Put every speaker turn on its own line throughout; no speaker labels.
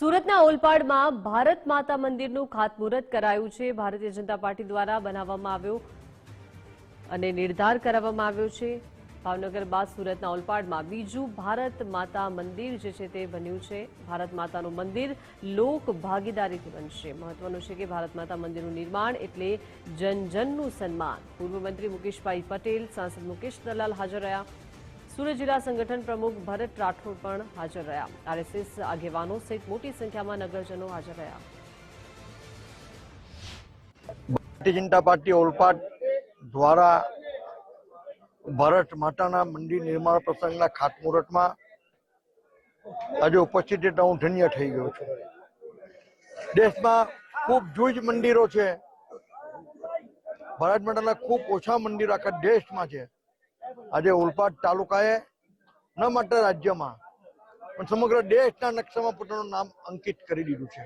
સુરતના ઓલપાડમાં ભારત માતા મંદિરનું ખાતમુહૂર્ત કરાયું છે. ભારતીય જનતા પાર્ટી દ્વારા બનાવવામાં આવ્યો અને નિર્ધાર કરાવવામાં આવ્યો છે. ભાવનગર બાદ સુરતના ઓલપાડમાં બીજું ભારત માતા મંદિર જે છે તે બન્યું છે. ભારત માતાનું મંદિર લોક ભાગીદારીથી બનશે. મહત્વનું છે કે ભારત માતા મંદિરનું નિર્માણ એટલે જન જનનું સન્માન. પૂર્વ મંત્રી મુકેશભાઈ પટેલ, સાંસદ મુકેશ દલાલ હાજર રહ્યા. સુરત જિલ્લા સંગઠન પ્રમુખ ભરત રાઠોડ પણ હાજર રહ્યા. આરએસએસ આગેવાનો સહિત મોટી સંખ્યામાં નગરજનો હાજર રહ્યા.
ભારતીય જનતા પાર્ટી ઓલપાડ દ્વારા ભરત માતાના મંદિર નિર્માણ પ્રસંગના ખાતમુહૂર્તમાં આજે ઉપસ્થિત રહેતા હું ધન્ય થઈ ગયો છું. દેશમાં ખૂબ જૂજ મંદિરો છે. ભરત માતાના ખૂબ ઓછા મંદિરો આખા દેશમાં છે. આજે ઓલપાડ તાલુકાએ ન માત્ર રાજ્યમાં, પણ સમગ્ર દેશના નકશામાં પોતાનું નામ અંકિત કરી દીધું છે.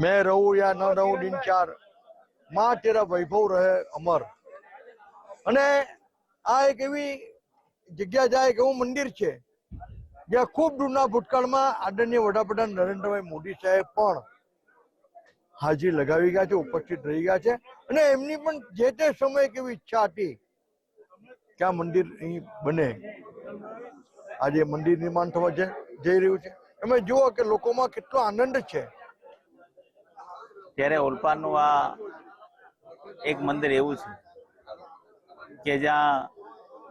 મેં રહું યા ન રહું, દિન ચાર, માં તેરા વૈભવ રહે અમર. અને આ એક એવી જગ્યા જાય એક એવું મંદિર છે, જ્યાં ખૂબ દૂરના ભૂતકાળમાં આદરણીય વડાપ્રધાન નરેન્દ્રભાઈ મોદી સાહેબ પણ હાજરી લગાવી ગયા છે, ઉપસ્થિત રહી ગયા છે. અને એમની પણ જે તે સમયે કેવી ઈચ્છા હતી કે આ મંદિર અહીં બને? આજે મંદિર નિર્માણ થવા જઈ રહ્યું છે. તમે જુઓ કે લોકોમાં કેટલો આનંદ છે.
ત્યારે ઓલપાડનું આ એક મંદિર એવું છે કે જ્યાં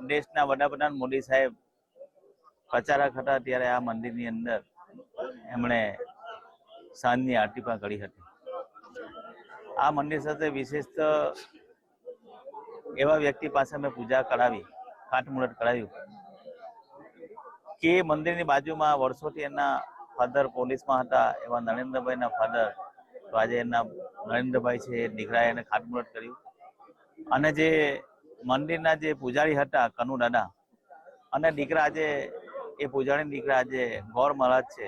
દેશના વડાપ્રધાન મોદી સાહેબ પ્રચારક હતા ત્યારે આ મંદિરની અંદર એમણે સાંજની આરતી પણ કરી હતી. આ મંદિર સાથે વિશેષ એવા વ્યક્તિ પાસે અમે પૂજા કરાવી ખાતમુહૂર્ત કરાવ્યું. કે મંદિરની બાજુમાં વર્ષોથી એના ફાધર પોલીસમાં હતા, એવા નરેન્દ્રભાઈના ફાધર તો આજે એના નરેન્દ્રભાઈ છે, દીકરાએ એને ખાતમુહૂર્ત કર્યું. અને જે મંદિરના જે પૂજારી હતા, કનુ દાદા, અને દીકરા આજે, એ પૂજારી દીકરા આજે ગૌર મહારાજ છે.